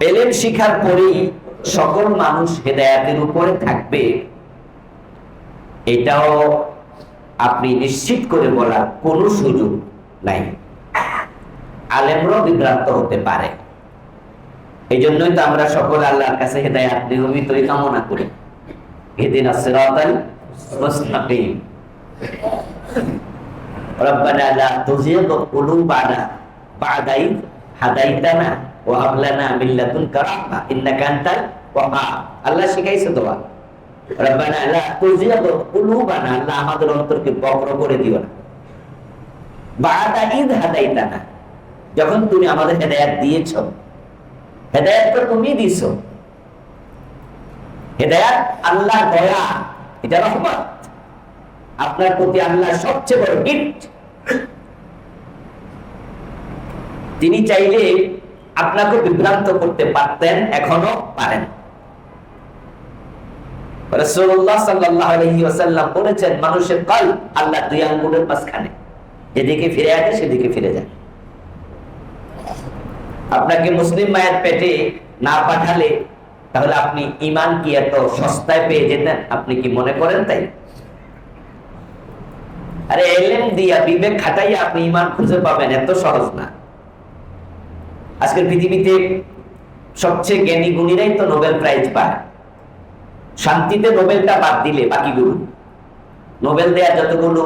এলেম শিখার পরেই সকল মানুষ হেদায়াতের উপরে থাকবে এটাও আপনি নিশ্চিত করে বলার কোনো সুযোগ নাই আলেমরাও বিভ্রান্ত হতে পারে এই জন্যই তো আমরা সকল আল্লাহর কাছে হেদায়াত নিয়মিতই কামনা করি ইহদিনা সিরাতাল মুস্তাকিম ربنا لا تزغ قلوبنا بعد إذ هديتنا ও আবলানা মিল্লাতুন কারাহা ইন্নাকা আনতাল ওয়াহাব আল্লাহ শিখাইছে দোয়া রব্বানা লা কুলুবানা, আল্লাহ আমাদের অন্তরকে বক্র করে দিও না। বাদা ইদ হাদাইতানা, যখন তুমি আমাদের হেদায়াত দিয়েছ। হেদায়াত তো তুমি দিছো। হেদায়াত আল্লাহ দয়া, এটা রহমত। আপনার প্রতি আল্লাহ সবচেয়ে বড় গিফট। তিনি চাইলে আপনাকে বিভ্রান্ত করতে পারতেন, এখনও পারেন। বলেছেন, মানুষের কল আল্লাহ দুই আঙ্গুলের মাঝখানে। যেদিকে ফিরে আছে সেদিকে ফিরে যায়। আপনাকে মুসলিম মায়ের পেটে না পাঠালে, তাহলে আপনি ইমান কি এত সস্তায় পেয়ে যেতেন? আপনি কি মনে করেন তাই? আরে এলেম দিয়া বিবেক খাটাইয়া আপনি ইমান খুঁজে পাবেন, এত সহজ না। আজকের পৃথিবীতে সবচেয়ে জ্ঞানী গুণীরাই তো নোবেল প্রাইজ পায়। শান্তিতে নোবেলটা বাদ দিলে বাকিগুলো নোবেল দেয়া যতগুলো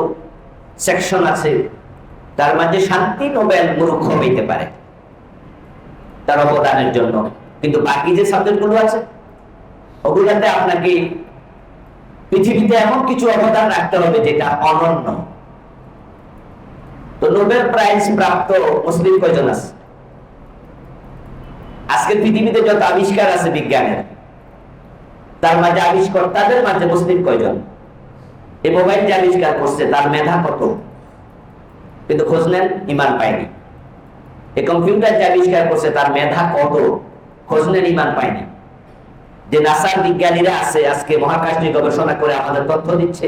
সেকশন আছে, তার মাঝে শান্তি নোবেল মূর্খ হইতে পারে, তার অবদানের জন্য। কিন্তু বাকি যে সাবজেক্টগুলো আছে, ওগুলাতে আপনাকে পৃথিবীতে এমন কিছু অবদান রাখতে হবে যেটা অনন্য। তো নোবেল প্রাইজ প্রাপ্ত মুসলিম কয়জন আছে? আজকের পৃথিবীতে যত আবিষ্কার আছে বিজ্ঞানের, তার মাঝে আবিষ্কার তাদের মাঝে মুসলিম কয়জন? এই মোবাইল যে আবিষ্কার করছে, তার মেধা কত? কিন্তু খোঁজ ইমান পায়নি। এই কম্পিউটার যে আবিষ্কার করছে, তার মেধা কত? খোঁজ নেন, ইমান পায়নি। যে নাসার বিজ্ঞানীরা আছে, আজকে মহাকাশ নিয়ে গবেষণা করে আমাদের তথ্য দিচ্ছে,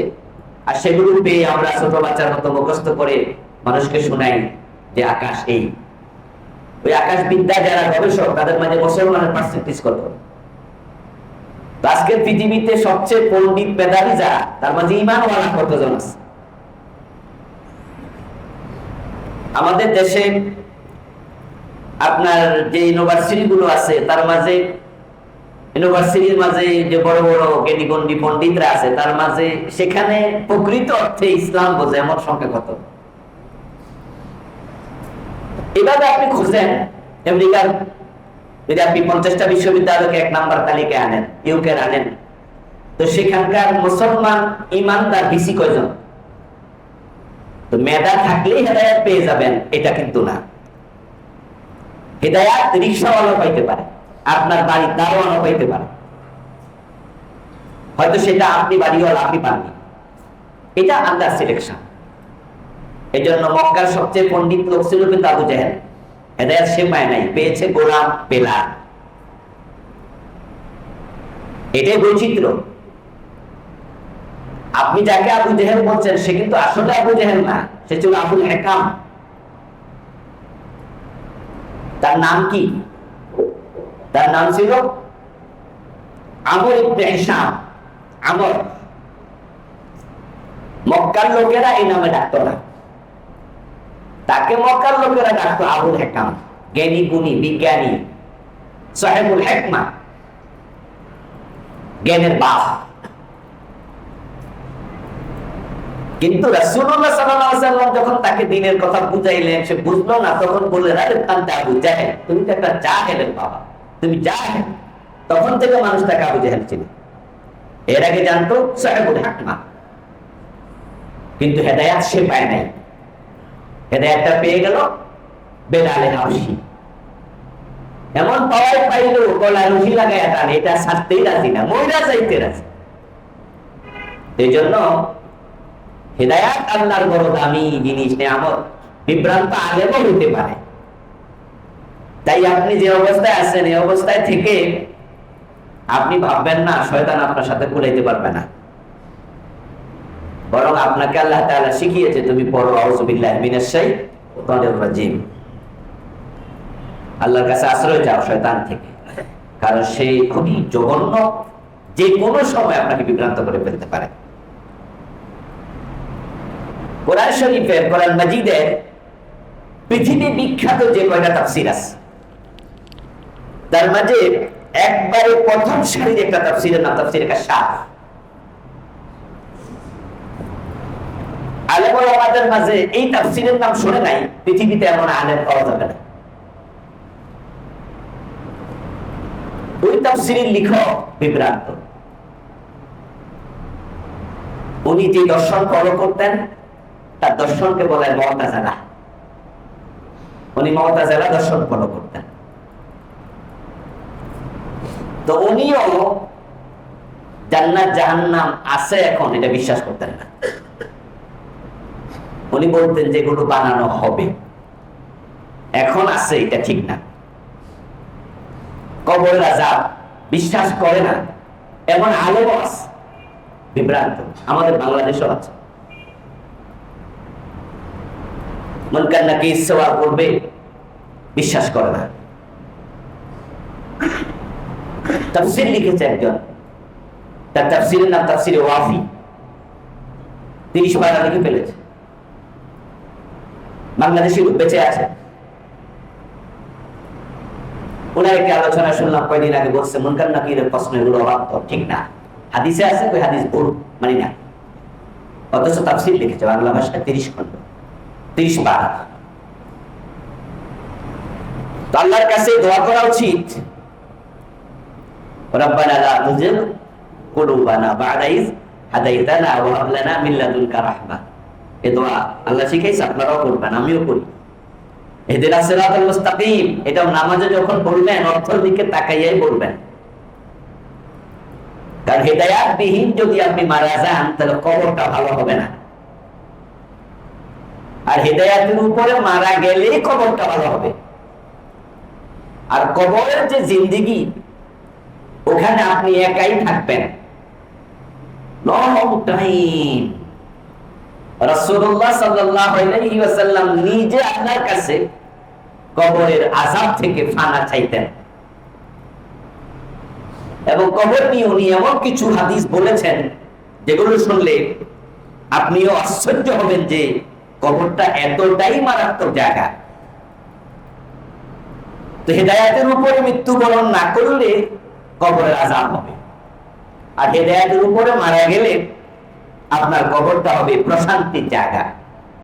আর সেগুলো পেয়ে আমরা ছোট বাচ্চার মতো মুখস্থ করে মানুষকে শোনাই যে আকাশ এই। ওই আকাশ বিদ্যা যারা গবেষক, তাদের মাঝে মুসলমানের পার্সেন্টেজ কত? আজকের পৃথিবীতে সবচেয়ে পণ্ডিত মেধাবী যারা, তার মাঝে ইমানওয়ালা কতজন আছে? আমাদের দেশে আপনার যে ইউনিভার্সিটি গুলো আছে, তার মাঝে, ইউনিভার্সিটির মাঝে যে বড় বড় জ্ঞানীগণ্ডী পণ্ডিতরা আছে, তার মাঝে সেখানে প্রকৃত অর্থে ইসলাম বোঝে, এমন সংখ্যা কত? এভাবে আপনি খুঁজেন, আমেরিকার যদি আপনি পঞ্চাশটা বিশ্ববিদ্যালয়কে এক নাম্বার তালিকায় আনেন ইউকে আনেন, তো সেখানকার মুসলমান ইমানদার বেশি কয়জন? তো মেধা থাকলেই হেদায়াত পেয়ে যাবেন, এটা কিন্তু না। হেদায়াত রিক্সাওয়ালা পাইতে পারে, আপনার বাড়ির দারোয়ানও পাইতে পারে। হয়তো সেটা আপনি বাড়িওয়ালা, আপনি পাননি। এটা আন্ডার সিলেকশন এই জন্য মক্কার সবচেয়ে পণ্ডিত লোক ছিল কিন্তু আবু সে নাই, পেয়েছে গোলাম বেলাল। এটাই বৈচিত্র্য। আপনি যাকে আবু জেহেল বলছেন, সে কিন্তু আসলে আবু জেহেল না, সে ছিল আবুল হেকাম। তার নাম কি? তার নাম ছিল ইবনে হিসাম আমর। মক্কার লোকেরা এই নামে ডাকতো না। তাকে মক্কার লোকেরা ডাকতো আবুল হেকাম। জ্ঞানী, গুণী, বিজ্ঞানী। সাহেবুল হেকমা। জ্ঞানের বাপ। কিন্তু রাসূলুল্লাহ সাল্লাম যখন তাকে দিনের কথা বুঝাইলেন, সে বুঝলো না, তখন বললেন, আরে কান্তা আবু জাহেল, তুমি তো একটা জাহেলের বাবা। তুমি জাহেল। তখন থেকে মানুষ তাকে আবু জাহেল ছিল এর আগে জানতো সাহেবুল হাকমা। কিন্তু হেদায়াত সে পায় নাই। হেদায়াতটা পেয়ে গেল এমন পাইল গলা রুহি টান এটা ছাড়তেই রাজি না মহিলা চাইতে রাজি। এই জন্য হেদায়াত আল্লাহর বড় দামি জিনিস, নেয়ামত, বিভ্রান্ত আলেমও হইতে পারে। তাই আপনি যে অবস্থায় আছেন, এই অবস্থায় থেকে আপনি ভাববেন না, শয়তান আপনার সাথে কুলাইতে পারবে না। বরং আপনাকে আল্লাহ তাআলা শিখিয়েছে, তুমি পড়ো আউযুবিল্লাহি মিনাশ শাইতানির রাজিম। আল্লাহর কাছে আশ্রয় চাও শয়তান থেকে। কারণ সে খুবই জঘন্য, যে কোনো সময় আপনাকে বিভ্রান্ত করে ফেলতে পারে। কোরআন শরীফের কোরআন মাজিদের পৃথিবী বিখ্যাত যে কয়টা তাফসির আছে? তার মাঝে একবারে প্রথম সারির একটা তাফসিরের নাম তাফসির কাশাফ আলেমুল আমাদের মাঝে এই তাফসিরের নাম শুনে নাই, পৃথিবীতে এমন আলেম পাওয়া যাবে না। ওই তাফসিরের লিখক বিভ্রান্ত। উনি যে দর্শন ফলো করতেন, তার দর্শনকে বলে মমতাজালা উনি মমতাজালা দর্শন ফলো করতেন। তো উনিও জান্নাত জাহান্নাম আছে এখন, এটা বিশ্বাস করতেন না। উনি বলতেন যেগুলো বানানো হবে। এখন আছে, এটা ঠিক না। কবরের আজাব, বিশ্বাস করে না। এমন আলেম আছে, বিভ্রান্ত। আমাদের বাংলাদেশও আছে। মনকার নাকি ইসেওয়া করবে, বিশ্বাস করে না। তাফসির লিখেছে একজন। তার তাফসিরের ওয়াফি। তিরিশ লিখে ফেলেছে। বাংলাদেশি বেঁচে আছে। ওনার একটি আলোচনা শুনলাম কয়দিন আগে, বলছে ঠিক না। হাদিসে আছে হাদিস ভুল? মানি না। অথচ লিখেছে, বাংলা ভাষায় তিরিশ খন্ড তিরিশ বার। আল্লাহর কাছে দোয়া করা উচিত। কুলুবানা বা'দা ইয হাদাইতানা ওয়া হাব লানা মিন লাদুনকা রাহমা। এ দোয়া, আল্লাহ শিখাইছে, আপনারাও করবেন আমিও করি মুস্তাকিম এটা নামাজে যখন অর্থের দিকে তাকাইয়াই কারণ বিহীন যদি আপনি মারা যান, তাহলে কবরটা ভালো হবে না। আর উপরে মারা গেলেই কবরটা ভালো হবে। আর কবরের যে জিন্দিগি, ওখানে আপনি একাই থাকবেন। Long time. রাসূলুল্লাহ সাল্লাল্লাহু আলাইহি ওয়াসাল্লাম নিজে আপনার কাছে কবরের আযাব থেকে ফানা চাইতেন। এবং কবর নিয়ে উনি এমন কিছু হাদিস বলেছেন, যেগুলো শুনলে আপনিও আশ্চর্য হবেন যে কবরটা এতটাই মারাত্মক জায়গা। তো হেদায়াতের উপরে মৃত্যুবরণ না করলে কবরের আজাব হবে। আর হেদায়াতের উপরে মারা গেলে আপনার কবরটা হবে প্রশান্তির জায়গা।